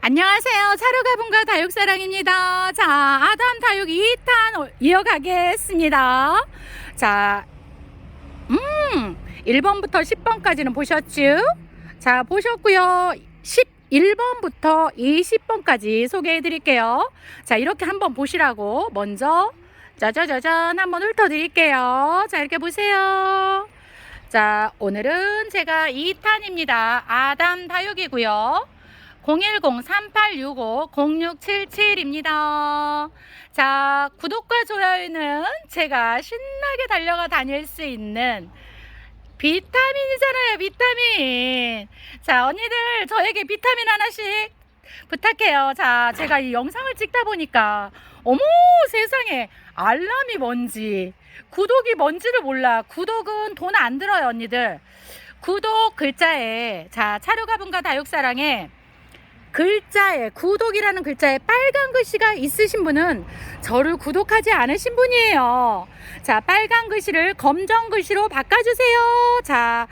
안녕하세요. 차르가분과 다육사랑입니다. 자, 아담 다육 2탄 이어가겠습니다. 자, 음, 1번부터 10번까지는 보셨죠? 자, 보셨고요. 11번부터 20번까지 소개해 드릴게요. 자, 이렇게 한번 보시라고 먼저 짜자자잔 한번 훑어 드릴게요. 자, 이렇게 보세요. 자, 오늘은 제가 2탄입니다. 아담 다육이고요. 010-3865-0677입니다. 자, 구독과 좋아요는 제가 신나게 달려가 다닐 수 있는 비타민이잖아요, 비타민. 자, 언니들, 저에게 비타민 하나씩 부탁해요. 자, 제가 이 영상을 찍다 보니까, 어머, 세상에, 알람이 뭔지, 구독이 뭔지를 몰라. 구독은 돈 안 들어요, 언니들. 구독 글자에, 자, 차류가분과 다육사랑에, 글자에 구독이라는 글자에 빨간 글씨가 있으신 분은 저를 구독하지 않으신 분이에요. 자, 빨간 글씨를 검정 글씨로 바꿔주세요. 자,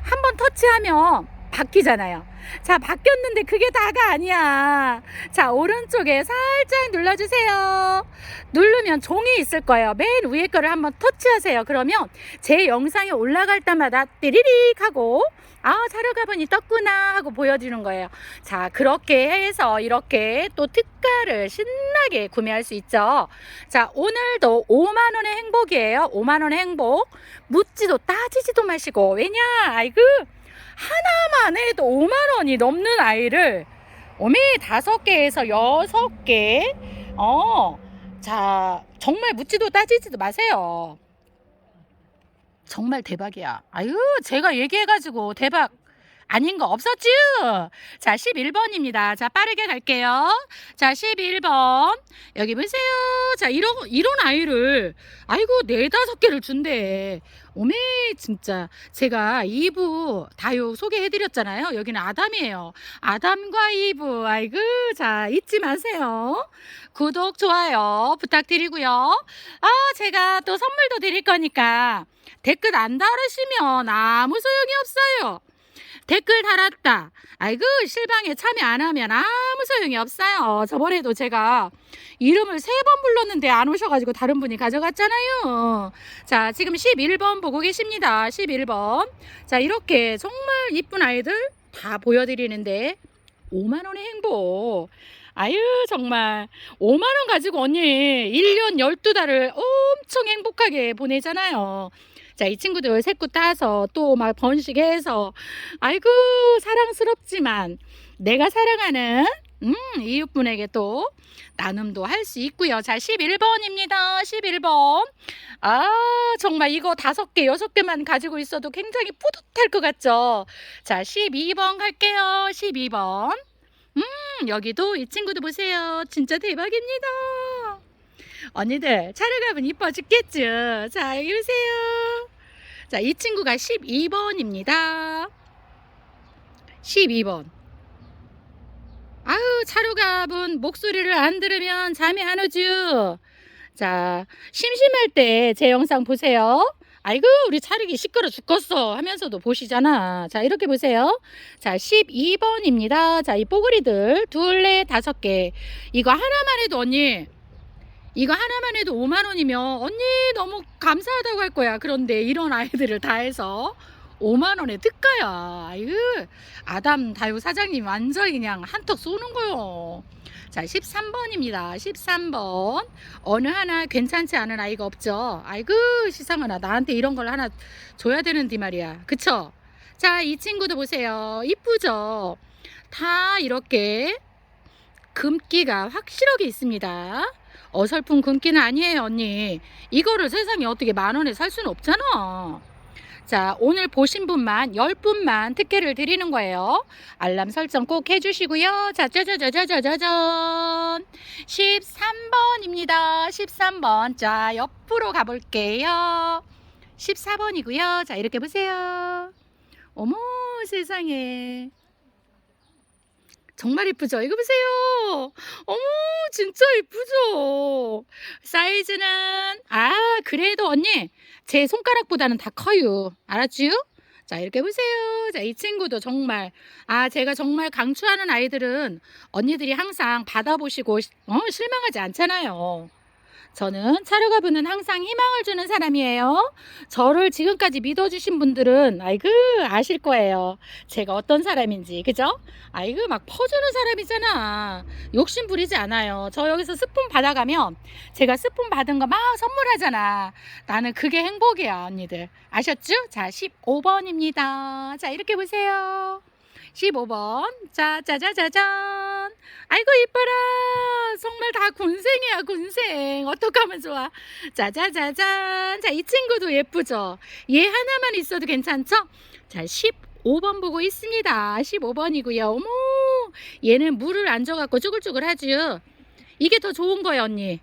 한번 터치하면 바뀌잖아요. 자, 바뀌었는데 그게 다가 아니야. 자, 오른쪽에 살짝 눌러주세요. 누르면 종이 있을 거예요. 맨 위에 거를 한번 터치하세요. 그러면 제 영상이 올라갈 때마다 띠리릭 하고 아, 자료가본이 떴구나 하고 보여주는 거예요. 자, 그렇게 해서 이렇게 또 특가를 신나게 구매할 수 있죠. 자, 오늘도 5만원의 행복이에요. 5만원의 행복. 묻지도 따지지도 마시고. 왜냐? 아이고, 하나만 해도 5만 원이 넘는 아이를 오메 다섯 개에서 여섯 개. 어, 자, 정말 묻지도 따지지도 마세요. 정말 대박이야. 아유, 제가 얘기해가지고 대박 아닌 거 없었죠? 자, 11번입니다. 자, 빠르게 갈게요. 자, 11번. 여기 보세요. 자, 이런, 이런 아이를, 아이고, 네다섯 개를 준대. 오메, 진짜. 제가 2부 다육 소개해드렸잖아요. 여기는 아담이에요. 아담과 2부. 아이고, 자, 잊지 마세요. 구독, 좋아요 부탁드리고요. 아, 제가 또 선물도 드릴 거니까 댓글 안 달으시면 아무 소용이 없어요. 댓글 달았다. 아이고 실방에 참여 안 하면 아무 소용이 없어요. 저번에도 제가 이름을 세 번 불렀는데 안 오셔가지고 다른 분이 가져갔잖아요. 자 지금 11번 보고 계십니다. 11번. 자 이렇게 정말 이쁜 아이들 다 보여드리는데 5만 원의 행복. 아유 정말 5만 원 가지고 언니 1년 12달을 엄청 행복하게 보내잖아요. 자, 이 친구들 새꾸 따서 또 막 번식해서 아이고 사랑스럽지만 내가 사랑하는 음, 이웃분에게 또 나눔도 할 수 있고요. 자, 11번입니다. 11번. 아, 정말 이거 다섯 개, 여섯 개만 가지고 있어도 굉장히 뿌듯할 것 같죠? 자, 12번 갈게요. 12번. 음, 여기도 이 친구도 보세요. 진짜 대박입니다. 언니들, 차례가면 이뻐 죽겠죠? 자, 여기 보세요. 자, 이 친구가 12번입니다. 12번. 아유, 차루갑은 목소리를 안 들으면 잠이 안 오죠? 자, 심심할 때 제 영상 보세요. 아이고, 우리 차르기 시끄러 죽겠어 하면서도 보시잖아. 자, 이렇게 보세요. 자, 12번입니다. 자, 이 뽀글이들 둘, 넷, 다섯 개. 이거 하나만 해도 언니, 이거 하나만 해도 5만 원이면 언니 너무 감사하다고 할 거야. 그런데 이런 아이들을 다 해서 5만 원에 특가야. 아유, 아담 다유 사장님 완전히 그냥 한턱 쏘는 거요. 자, 13번입니다. 13번. 어느 하나 괜찮지 않은 아이가 없죠. 아이고, 시상하나. 나한테 이런 걸 하나 줘야 되는데 말이야. 그쵸? 자, 이 친구도 보세요. 이쁘죠? 다 이렇게 금기가 확실하게 있습니다. 어설픈 금기는 아니에요, 언니. 이거를 세상에 어떻게 만 원에 살 수는 없잖아. 자, 오늘 보신 분만, 10분만 특혜를 드리는 거예요. 알람 설정 꼭 해주시고요. 자, 짜자자자자자잔. 13번입니다. 13번. 자, 옆으로 가볼게요. 14번이고요. 자, 이렇게 보세요. 어머, 세상에. 정말 이쁘죠? 이거 보세요. 어머, 진짜 이쁘죠? 사이즈는, 아, 그래도 언니, 제 손가락보다는 다 커요. 알았죠? 자, 이렇게 보세요. 자, 이 친구도 정말, 아, 제가 정말 강추하는 아이들은 언니들이 항상 받아보시고, 어, 실망하지 않잖아요. 저는 차르가 부는 항상 희망을 주는 사람이에요. 저를 지금까지 믿어주신 분들은, 아이고, 아실 거예요. 제가 어떤 사람인지, 그죠? 아이고, 막 퍼주는 사람이잖아. 욕심 부리지 않아요. 저 여기서 스푼 받아가면, 제가 스푼 받은 거 막 선물하잖아. 나는 그게 행복이야, 언니들. 아셨죠? 자, 15번입니다. 자, 이렇게 보세요. 15번. 자, 짜자자잔. 아이고, 이뻐라. 정말 다 군생이야, 군생. 어떡하면 좋아. 짜자자잔. 자, 이 친구도 예쁘죠? 얘 하나만 있어도 괜찮죠? 자, 15번 보고 있습니다. 15번이고요. 어머, 얘는 물을 안 줘갖고 쭈글쭈글 하죠. 이게 더 좋은 거예요, 언니.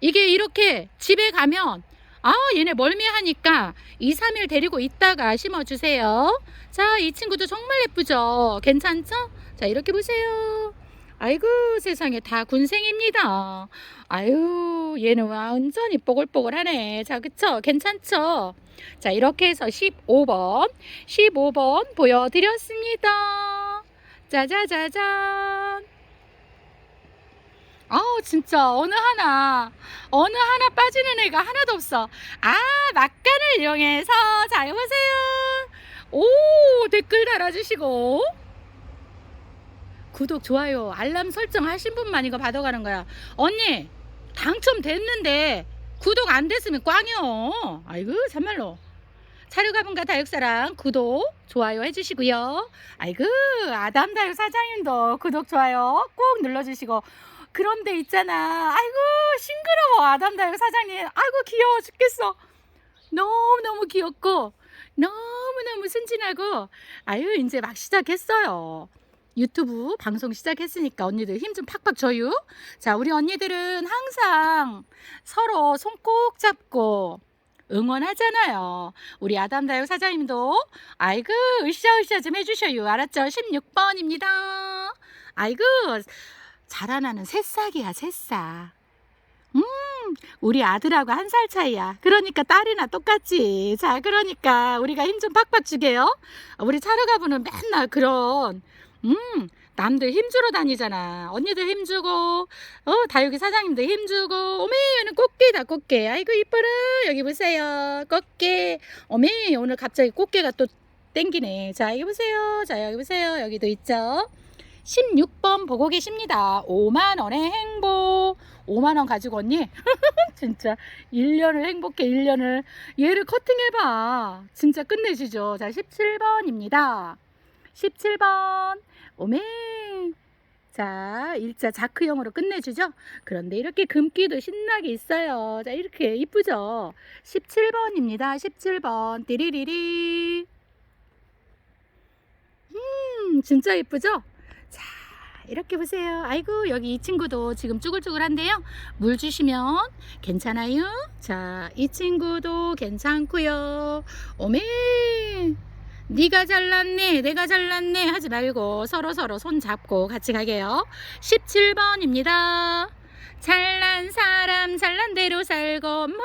이게 이렇게 집에 가면 아, 얘네 멀미하니까 2, 3일 데리고 있다가 심어주세요. 자, 이 친구도 정말 예쁘죠? 괜찮죠? 자, 이렇게 보세요. 아이고, 세상에 다 군생입니다. 아유, 얘는 완전히 뽀글뽀글하네. 자, 그쵸? 괜찮죠? 자, 이렇게 해서 15번, 15번 보여드렸습니다. 짜자자잔. 아우 진짜. 어느 하나 어느 하나 빠지는 애가 하나도 없어. 아 막간을 이용해서 자 여보세요. 오 댓글 달아주시고. 구독 좋아요 알람 설정 하신 분만 이거 받아가는 거야. 언니 당첨됐는데 구독 안 됐으면 꽝이요. 아이고 참말로. 차류가분과 다육사랑. 구독 좋아요 해주시고요. 아이고 아담 다육 사장님도 구독 좋아요 꼭 눌러주시고 그런데 있잖아. 아이고 싱그러워 아담다육 사장님. 아이고 귀여워 죽겠어. 너무 너무 귀엽고 너무 너무 순진하고 아유 이제 막 시작했어요. 유튜브 방송 시작했으니까 언니들 힘 좀 팍팍 줘요. 자 우리 언니들은 항상 서로 손 꼭 잡고 응원하잖아요. 우리 아담다육 사장님도 아이고 으쌰으쌰 좀 해주셔요. 알았죠? 16번입니다. 아이고 자라나는 새싹이야, 새싹. 음, 우리 아들하고 한 살 차이야. 그러니까 딸이나 똑같지. 자, 그러니까 우리가 힘 좀 팍팍 주게요. 우리 차르가부는 맨날 그런, 음, 남들 힘주러 다니잖아. 언니들 힘주고, 어, 다육이 사장님도 힘주고, 어메, 얘는 꽃게다, 꽃게. 아이고, 이뻐라. 여기 보세요. 꽃게. 어메, 오늘 갑자기 꽃게가 또 땡기네. 자, 여기 보세요. 자, 여기 보세요. 여기도 있죠. 16번 보고 계십니다. 5만원의 행복. 5만원 가지고 언니? 진짜 1년을 행복해 1년을. 얘를 커팅해봐. 진짜 끝내주죠. 자 17번입니다. 17번. 오메. 자, 일자 자크형으로 끝내주죠. 그런데 이렇게 금기도 신나게 있어요. 자, 이렇게 이쁘죠. 17번입니다. 17번. 띠리리리. 음, 진짜 이쁘죠? 자, 이렇게 보세요. 아이고, 여기 이 친구도 지금 쭈글쭈글한데요. 물 주시면 괜찮아요. 자, 이 친구도 괜찮고요. 오메, 네가 잘났네, 내가 잘났네 하지 말고 서로 서로 손 잡고 같이 가게요. 17번입니다. 잘난 사람 잘난 대로 살고 못난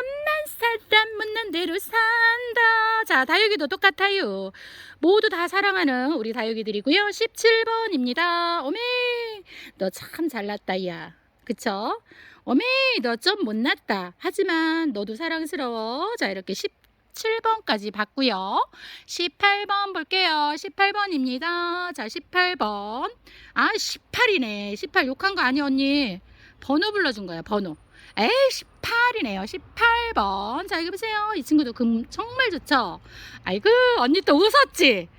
사람 못난 대로 산다. 자, 다육이도 똑같아요. 모두 다 사랑하는 우리 다육이들이고요. 17번입니다. 어메, 너 참 잘났다, 야. 그쵸? 어메, 너 좀 못났다. 하지만 너도 사랑스러워. 자, 이렇게 17번까지 봤고요. 18번 볼게요. 18번입니다. 자, 18번. 아, 18이네. 18 욕한 거 아니야, 언니? 번호 불러준 거야, 번호. 에이, 18이네요. 18번. 자, 여기 보세요. 이 친구도 금 정말 좋죠? 아이고, 언니 또 웃었지?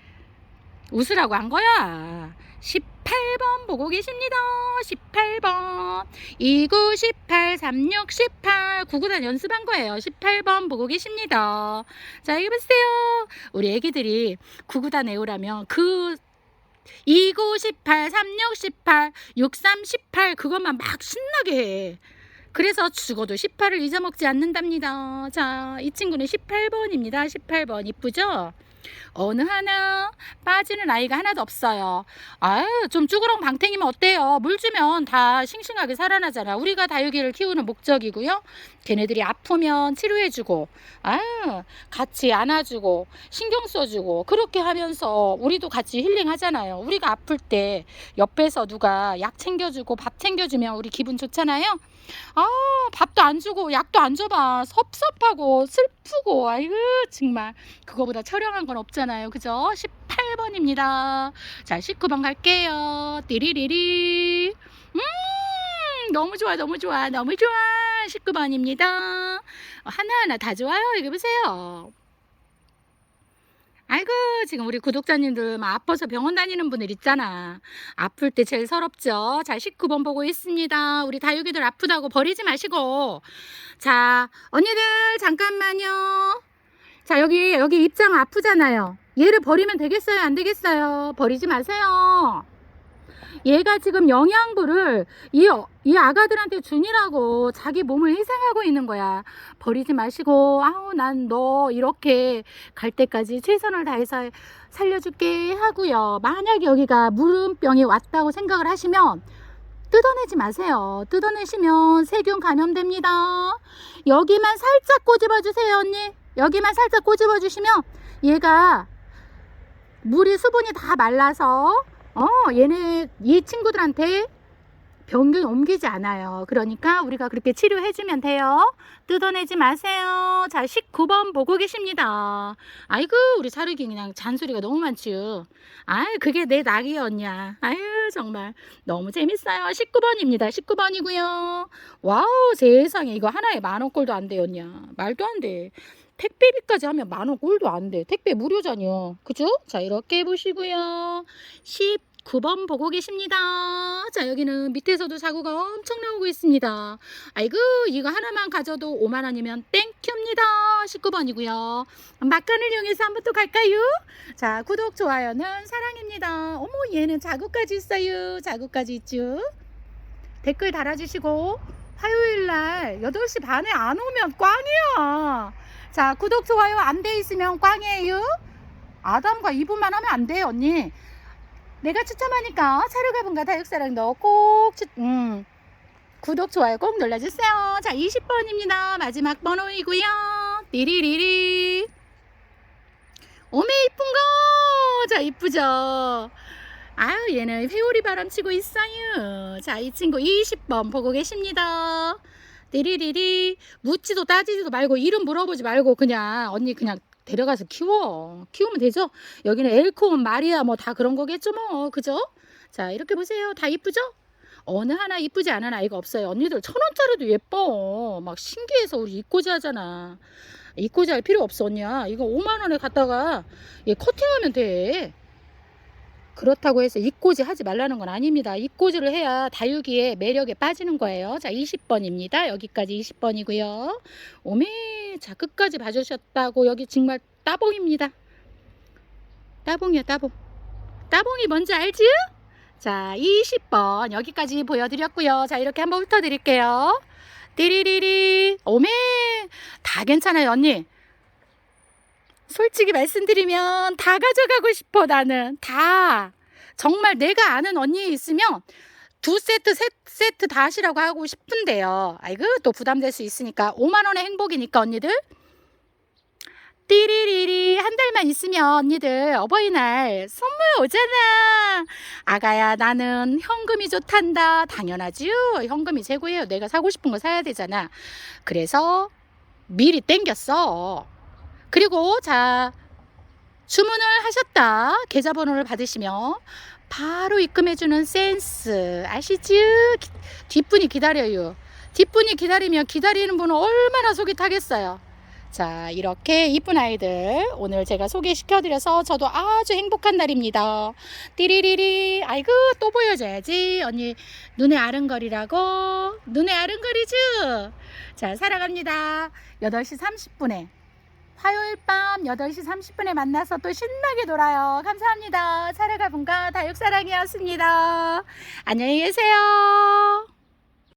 웃으라고 한 거야. 18번 보고 계십니다. 18번. 29, 18, 36, 18. 구구단 연습한 거예요. 18번 보고 계십니다. 자, 여기 보세요. 우리 애기들이 구구단 외우라면 그 29, 18, 36, 18, 63, 18 그것만 막 신나게 해. 그래서 죽어도 18을 잊어먹지 않는답니다. 자, 이 친구는 18번입니다. 18번 이쁘죠? 어느 하나 빠지는 아이가 하나도 없어요. 아유, 좀 쭈그렁 방탱이면 어때요? 물 주면 다 싱싱하게 살아나잖아. 우리가 다육이를 키우는 목적이고요. 걔네들이 아프면 치료해주고, 아유, 같이 안아주고, 신경 써주고, 그렇게 하면서 우리도 같이 힐링하잖아요. 우리가 아플 때 옆에서 누가 약 챙겨주고 밥 챙겨주면 우리 기분 좋잖아요. 아, 밥도 안 주고 약도 안 줘봐. 섭섭하고 슬프고, 아이고, 정말. 그거보다 처량한 건 없잖아요. 그죠? 18번입니다. 자, 19번 갈게요. 띠리리리. 음, 너무 좋아, 너무 좋아, 너무 좋아. 19번입니다. 하나하나 다 좋아요. 이거 보세요. 아이고, 지금 우리 구독자님들 막 아파서 병원 다니는 분들 있잖아. 아플 때 제일 서럽죠. 자, 19번 보고 있습니다. 우리 다육이들 아프다고 버리지 마시고. 자, 언니들, 잠깐만요. 자, 여기, 여기 입장 아프잖아요. 얘를 버리면 되겠어요? 안 되겠어요? 버리지 마세요. 얘가 지금 영양분을 이, 어- 이 아가들한테 주니라고 자기 몸을 희생하고 있는 거야. 버리지 마시고, 아우, 난 너 이렇게 갈 때까지 최선을 다해서 살려줄게 하고요. 만약에 여기가 물음병이 왔다고 생각을 하시면 뜯어내지 마세요. 뜯어내시면 세균 감염됩니다. 여기만 살짝 꼬집어 주세요, 언니. 여기만 살짝 꼬집어 주시면 얘가 물이 수분이 다 말라서 어, 얘네 이 친구들한테 병균 옮기지 않아요. 그러니까 우리가 그렇게 치료해 주면 돼요. 뜯어내지 마세요. 자, 19번 보고 계십니다. 아이고, 우리 사르기 그냥 잔소리가 너무 많지요. 아이, 그게 내 낙이었냐. 아유, 정말 너무 재밌어요. 19번입니다. 19번이고요. 와우, 세상에 이거 하나에 만원 꼴도 안 돼였냐. 말도 안 돼. 택배비까지 하면 만 원 꼴도 안 돼. 택배 무료잖요. 그죠? 자, 이렇게 보시고요. 19번 보고 계십니다. 자, 여기는 밑에서도 사고가 엄청 나오고 있습니다. 아이고, 이거 하나만 가져도 5만 원이면 땡큐입니다. 19번이고요. 막간을 이용해서 한번 또 갈까요? 자, 구독, 좋아요는 사랑입니다. 어머, 얘는 자구까지 있어요. 자구까지 있죠? 댓글 달아주시고, 화요일 날 8시 반에 안 오면 꽝이야. 자, 구독, 좋아요 안 돼 있으면 꽝이에요. 아담과 이분만 하면 안 돼요, 언니. 내가 추첨하니까 차르가분과 다육사랑 너꼭 추, 음, 구독, 좋아요 꼭 눌러주세요. 자, 20번입니다. 마지막 번호이고요. 띠리리리. 오메, 이쁜 거! 자, 이쁘죠? 아유, 얘는 회오리 바람 치고 있어요. 자, 이 친구 20번 보고 계십니다. 띠리리리. 묻지도 따지지도 말고, 이름 물어보지 말고, 그냥, 언니 그냥 데려가서 키워. 키우면 되죠? 여기는 엘코온, 마리아, 뭐 다 그런 거겠죠, 뭐. 그죠? 자, 이렇게 보세요. 다 이쁘죠? 어느 하나 이쁘지 않은 아이가 없어요. 언니들 천 원짜리도 예뻐. 막 신기해서 우리 이꼬지 하잖아. 이꼬지 할 필요 없어, 언니야. 이거 5만 원에 갖다가 얘 커팅하면 돼. 그렇다고 해서 이꼬지 하지 말라는 건 아닙니다. 이꼬지를 해야 다육이의 매력에 빠지는 거예요. 자, 20번입니다. 여기까지 20번이고요. 오메, 자, 끝까지 봐주셨다고 여기 정말 따봉입니다. 따봉이야, 따봉. 따봉이 뭔지 알지? 자, 20번 여기까지 보여드렸고요. 자, 이렇게 한번 훑어드릴게요. 띠리리리. 오메, 다 괜찮아요, 언니. 솔직히 말씀드리면 다 가져가고 싶어 나는. 다. 정말 내가 아는 언니 있으면 두 세트 세 세트 다 하시라고 하고 싶은데요. 아이고 또 부담될 수 있으니까 5만 원의 행복이니까 언니들. 띠리리리 한 달만 있으면 언니들 어버이날 선물 오잖아. 아가야 나는 현금이 좋단다. 당연하지요. 현금이 최고예요. 내가 사고 싶은 거 사야 되잖아. 그래서 미리 땡겼어 그리고 자 주문을 하셨다 계좌번호를 받으시면 바로 입금해주는 센스 아시죠? 기- 뒷분이 기다려요. 뒷분이 기다리면 기다리는 분은 얼마나 속이 타겠어요. 자 이렇게 이쁜 아이들 오늘 제가 소개시켜 드려서 저도 아주 행복한 날입니다. 띠리리리 아이고 또 보여줘야지 언니 눈에 아른거리라고 눈에 아른거리죠? 자 사랑합니다. 8시 30분에 화요일 밤 8시 30분에 만나서 또 신나게 놀아요. 감사합니다. 사랑가 분과 다육사랑이었습니다. 안녕히 계세요.